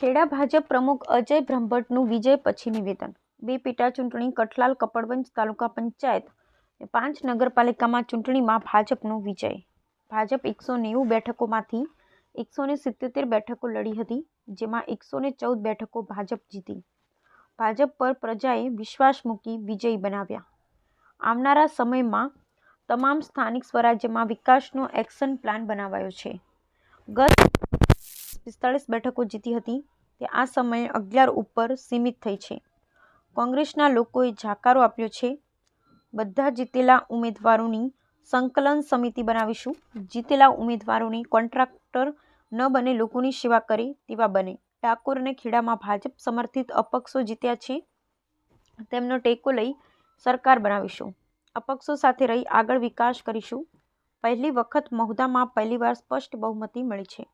ખેડા ભાજપ પ્રમુખ અજય બ્રહ્મભટ્ટનું વિજય પછી નિવેદન. બે પેટાચૂંટણી કઠલાલ કપડવંજ તાલુકા પંચાયત પાંચ નગરપાલિકામાં ચૂંટણીમાં ભાજપનો વિજય. ભાજપ એકસો નેવું બેઠકોમાંથી એકસો ને સિત્યોતેર બેઠકો લડી હતી, જેમાં એકસો ને ચૌદ બેઠકો ભાજપ જીતી. ભાજપ પર પ્રજાએ વિશ્વાસ મૂકી વિજયી બનાવ્યા. આવનારા સમયમાં તમામ સ્થાનિક સ્વરાજ્યમાં વિકાસનો એક્શન પ્લાન બનાવાયો છે. ગત પિસ્તાળીસ બેઠકો જીતી હતી તે આ સમયે અગિયાર ઉપર સીમિત થઈ છે. કોંગ્રેસના લોકોએ જાકારો આપ્યો છે. બધા જીતેલા ઉમેદવારોની સંકલન સમિતિ બનાવીશું. જીતેલા ઉમેદવારોની કોન્ટ્રાક્ટર ન બને, લોકોની સેવા કરે તેવા બને. ડાકોર અને ખેડામાં ભાજપ સમર્થિત અપક્ષો જીત્યા છે. તેમનો ટેકો લઈ સરકાર બનાવીશું. અપક્ષો સાથે રહી આગળ વિકાસ કરીશું. પહેલી વખત મહુદામાં પહેલીવાર સ્પષ્ટ બહુમતી મળી છે.